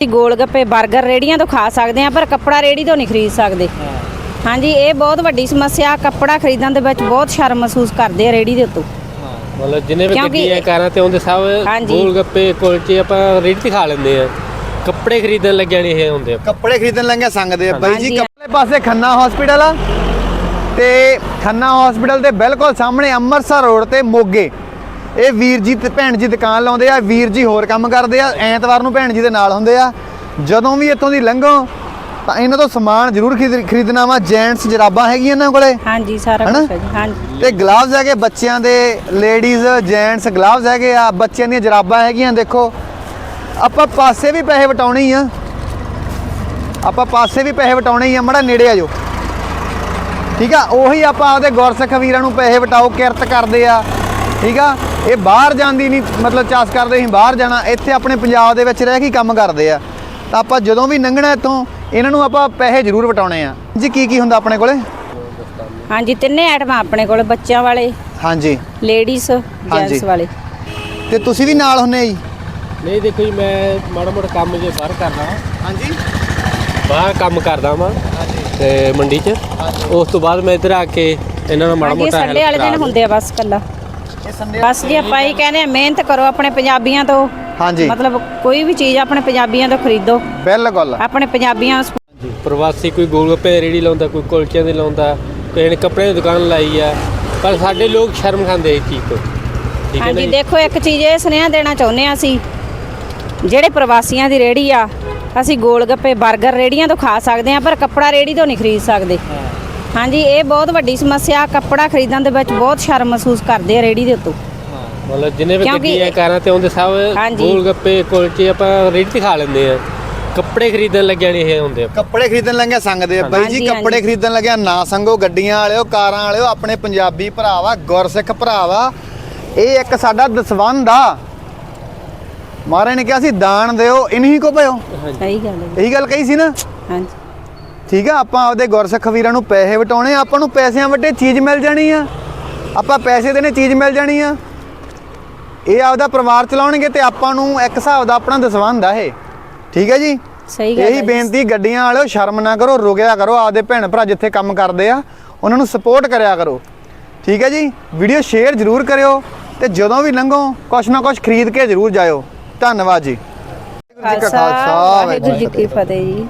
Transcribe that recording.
ਅਸੀਂ ਗੋਲ ਗੱਪੇ 버ਗਰ ਰੇੜੀਆਂ ਤੋਂ ਖਾ ਸਕਦੇ ਆ ਪਰ ਕੱਪੜਾ ਰੇੜੀ ਤੋਂ ਨਹੀਂ ਖਰੀਦ ਸਕਦੇ। ਹਾਂਜੀ ਇਹ ਬਹੁਤ ਵੱਡੀ ਸਮੱਸਿਆ ਕੱਪੜਾ ਖਰੀਦਣ ਦੇ ਵਿੱਚ ਬਹੁਤ ਸ਼ਰਮ ਮਹਿਸੂਸ ਕਰਦੇ ਆ ਰੇੜੀ ਦੇ ਉੱਤੋਂ। ਮਤਲਬ ਜਿੰਨੇ ਵੀ ਗੱਡੀਆਂ ਕਾਰਾਂ ਤੇ ਆਉਂਦੇ ਸਭ। ਗੋਲ ਗੱਪੇ ਕੁਲਚੇ ਆਪਾਂ ਰੇੜੀ ਤੇ ਖਾ ਲੈਂਦੇ ਆ। ਕੱਪੜੇ ਖਰੀਦਣ ਲੱਗਿਆ ਨਹੀਂ ਇਹ ਹੁੰਦੇ। ਕੱਪੜੇ ਖਰੀਦਣ ਲੰਗੇ ਸੰਗਦੇ ਆ। ਬਾਈ ਜੀ। ਕੱਪੜੇ ਪਾਸੇ ਖੰਨਾ ਹਸਪੀਟਲ ਆ। ਤੇ ਖੰਨਾ ਹਸਪੀਟਲ ਦੇ ਬਿਲਕੁਲ ਸਾਹਮਣੇ ਅੰਮ੍ਰਿਤਸਰ ਰੋਡ ਤੇ ਮੋਗੇ। ਇਹ ਵੀਰ ਜੀ ਤੇ ਭੈਣ ਜੀ ਦੁਕਾਨ ਲਾਉਂਦੇ ਆ ਵੀਰ ਜੀ ਹੋਰ ਕੰਮ ਕਰਦੇ ਆ ਐਤਵਾਰ ਨੂੰ ਭੈਣ ਜੀ ਦੇ ਨਾਲ ਹੁੰਦੇ ਆ। ਜਦੋਂ ਵੀ ਇੱਥੋਂ ਦੀ ਲੰਘੋ ਤਾਂ ਇਹਨਾਂ ਤੋਂ ਸਮਾਨ ਜ਼ਰੂਰ ਖਰੀਦ- ਖਰੀਦਣਾ ਵਾ ਜੈਂਟਸ ਜਰਾਬਾਂ ਹੈਗੀਆਂ ਇਹਨਾਂ ਕੋਲੇ ਹਾਂਜੀ ਸਾਰਾ? ਕੁਝ ਹਾਂਜੀ। ਤੇ ਗਲਾਵਜ਼ ਹੈਗੇ ਬੱਚਿਆਂ ਦੇ ਲੇਡੀਜ਼ ਜੈਂਟਸ ਗਲਾਵਜ਼ ਹੈਗੇ ਆ ਬੱਚਿਆਂ ਦੀਆਂ ਜਰਾਬਾਂ ਹੈਗੀਆਂ ਦੇਖੋ। ਆਪਾਂ ਪਾਸੇ ਵੀ ਪੈਸੇ ਵਟਾਉਣੇ ਹੀ ਆ। ਆਪਾਂ ਪਾਸੇ ਵੀ ਪੈਸੇ ਵਟਾਉਣੇ ਹੀ ਆ ਮੜਾ ਨੇੜੇ ਆ ਜੋ ਠੀਕ ਆ ਉਹੀ ਆਪਾਂ ਆਪਦੇ ਗੁਰਸਿੱਖ ਵੀਰਾਂ ਨੂੰ ਪੈਸੇ ਵਟਾਓ ਕਿਰਤ ਕਰਦੇ ਆ। ਠੀਕ ਆ? ਇਹ ਬਾਹਰ ਜਾਂਦੀ ਨਹੀਂ ਮਤਲਬ ਚਾਸ ਕਰਦੇ ਅਸੀਂ ਬਾਹਰ ਜਾਣਾ ਇੱਥੇ ਆਪਣੇ ਪੰਜਾਬ ਦੇ ਵਿੱਚ ਰਹਿ ਕੇ ਕੰਮ ਕਰਦੇ ਆ। ਤਾਂ ਆਪਾਂ ਜਦੋਂ ਵੀ ਲੰਘਣਾ ਇੱਥੋਂ ਇਹਨਾਂ ਨੂੰ ਆਪਾਂ ਪੈਸੇ ਜ਼ਰੂਰ ਵਟਾਉਣੇ ਆ। ਜੀ ਕੀ ਕੀ ਹੁੰਦਾ ਆਪਣੇ ਕੋਲੇ? ਹਾਂਜੀ ਤਿੰਨੇ ਆਈਟਮਾਂ ਆਪਣੇ ਕੋਲ ਬੱਚਿਆਂ ਵਾਲੇ ਹਾਂਜੀ। ਲੇਡੀਜ਼। ਜੈਂਟਸ ਵਾਲੇ। ਤੇ ਤੁਸੀਂ ਵੀ ਨਾਲ ਹੁੰਨੇ ਜੀ? ਨਹੀਂ ਦੇਖੋ ਜੀ ਮੈਂ ਮਾੜਾ ਮੋਟਾ ਕੰਮ ਜੇ ਬਾਹਰ ਕਰਦਾ ਹਾਂਜੀ। ਬਾਹਰ ਕੰਮ ਕਰਦਾ ਵਾਂ ਤੇ ਮੰਡੀ 'ਚ। ਉਸ ਤੋਂ ਬਾਅਦ ਮੈਂ ਇੱਧਰ ਆ ਕੇ ਇਹਨਾਂ ਨਾਲ ਮਾੜਾ ਹਾਂਜੀ ਮੋਟਾ ਸੰਡੇ ਵਾਲੇ ਦਿਨ ਹੁੰਦੇ ਆ ਬਸ ਕੱਲਾ ਬਸ ਜੀ ਆਪਾਂ ਇਹ ਕਹਿੰਦੇ ਆ ਮਿਹਨਤ ਕਰੋ ਆਪਣੇ ਪੰਜਾਬੀਆਂ ਤੋਂ। ਹਾਂਜੀ। ਮਤਲਬ ਕੋਈ ਵੀ ਚੀਜ਼ ਆਪਣੇ ਪੰਜਾਬੀਆਂ ਤੋਂ ਖਰੀਦੋ। ਬਿਲਕੁਲ। ਆਪਣੇ ਪੰਜਾਬੀਆਂ ਨੂੰ ਪ੍ਰਵਾਸੀ ਕੋਈ ਗੋਲ ਗੱਪੇ ਦੀ ਰੇੜੀ ਲਾਉਂਦਾ ਕੋਈ ਕੁਲਚਿਆਂ ਦੀ ਲਾਉਂਦਾ ਕਿਸੇ ਨੇ ਕੱਪੜੇ ਦੀ ਦੁਕਾਨ ਲਾਈ ਆ। ਪਰ ਸਾਡੇ ਲੋਕ ਸ਼ਰਮ ਖਾਂਦੇ ਇਸ ਚੀਜ਼ ਤੋਂ। ਠੀਕ ਹੈ ਹਾਂਜੀ ਜੀ? ਦੇਖੋ ਇੱਕ ਚੀਜ਼ ਇਹ ਸੁਨੇਹਾ ਦੇਣਾ ਚਾਹੁੰਦੇ ਆ ਅਸੀਂ ਜਿਹੜੇ ਪ੍ਰਵਾਸੀਆਂ ਦੀ ਰੇੜੀ ਆ ਅਸੀਂ ਗੋਲ ਗੱਪੇ 버ਗਰ ਰੇੜੀਆਂ ਤੋਂ ਖਾ ਸਕਦੇ ਆ ਪਰ ਕੱਪੜਾ ਰੇੜੀ ਤੋਂ ਨਹੀਂ ਖਰੀਦ ਸਕਦੇ। ਹਾਂਜੀ ਇਹ ਬਹੁਤ ਵੱਡੀ ਸਮੱਸਿਆ ਕੱਪੜਾ ਖਰੀਦਣ ਦੇ ਵਿੱਚ ਬਹੁਤ ਸ਼ਰਮ ਮਹਿਸੂਸ ਕਰਦੇ ਆ ਰੇੜੀ ਦੇ ਉੱਤੋਂ। ਮਤਲਬ ਜਿੰਨੇ ਵੀ ਕਿਉਂਕਿ- ਗੱਡੀਆਂ ਕਾਰਾਂ ਤੇ ਆਉਂਦੇ ਸਭ ਹਾਂਜੀ। ਗੋਲ ਗੱਪੇ ਕੁਲਚੇ ਆਪਾਂ ਰੇੜੀ ਤੇ ਖਾ ਲੈਂਦੇ ਆ। ਕੱਪੜੇ ਖਰੀਦਣ ਲੱਗਿਆ ਨਹੀਂ ਇਹ ਹੁੰਦੇ ਕੱਪੜੇ ਖਰੀਦਣ ਲੱਗਿਆ ਸੰਗਦੇ ਆ। ਬਾਈ ਜੀ ਹਾਂਜੀ, ਕੱਪੜੇ। ਖਰੀਦਣ ਲੱਗਿਆ ਨਾ ਸੰਗੋ ਗੱਡੀਆਂ ਵਾਲਿਓ ਕਾਰਾਂ ਵਾਲਿਓ ਆਪਣੇ ਪੰਜਾਬੀ ਭਰਾ ਵਾ ਗੁਰਸਿੱਖ ਭਰਾ ਵਾ ਇਹ ਇੱਕ ਸਾਡਾ ਦਸਵੰਧ ਆ। ਮਹਾਰਾਜ ਨੇ ਕਿਹਾ ਸੀ ਦਾਨ ਦਿਓ ਇਨਹੀ ਕੋ ਭਇਓ। ਸਹੀ ਗੱਲ ਹੈ। ਇਹੀ ਗੱਲ ਕਹੀ ਸੀ ਨਾ? ਹਾਂਜੀ। ਠੀਕ ਆ ਆਪਾਂ ਆਪਦੇ ਗੁਰਸਿੱਖ ਵੀਰਾਂ ਨੂੰ ਪੈਸੇ ਵਟਾਉਣੇ ਆਪਾਂ ਨੂੰ ਪੈਸਿਆਂ ਵੱਡੇ ਚੀਜ਼ ਮਿਲ ਜਾਣੀ ਆ। ਆਪਾਂ ਪੈਸੇ ਦੇਣੇ ਚੀਜ਼ ਮਿਲ ਜਾਣੀ ਆ। ਇਹ ਆਪਦਾ ਪਰਿਵਾਰ ਚਲਾਉਣਗੇ ਤੇ ਆਪਾਂ ਨੂੰ ਇੱਕ ਹਿਸਾਬ ਦਾ ਆਪਣਾ ਦਸਵੰਧ ਆ ਇਹ। ਠੀਕ ਹੈ ਜੀ? ਸਹੀ ਗੱਲ ਹੈ ਇਹੀ। ਬੇਨਤੀ ਗੱਡੀਆਂ ਵਾਲਿਓ ਸ਼ਰਮ ਨਾ ਕਰੋ ਰੁਕਿਆ ਕਰੋ ਆਪਦੇ ਭੈਣ ਭਰਾ ਜਿੱਥੇ ਕੰਮ ਕਰਦੇ ਆ ਉਹਨਾਂ ਨੂੰ ਸਪੋਰਟ ਕਰਿਆ ਕਰੋ। ਠੀਕ ਹੈ ਜੀ? ਵੀਡੀਓ ਸ਼ੇਅਰ ਜ਼ਰੂਰ ਕਰਿਓ ਤੇ ਜਦੋਂ ਵੀ ਲੰਘੋ ਕੁਛ ਨਾ ਕੁਛ ਖਰੀਦ ਕੇ ਜ਼ਰੂਰ ਜਾਇਓ। ਧੰਨਵਾਦ ਜੀ। ਖਾਲਸਾ ਵਾਹਿਗੁਰੂ ਜੀ ਕੀ ਫਤਿਹ ਜੀ।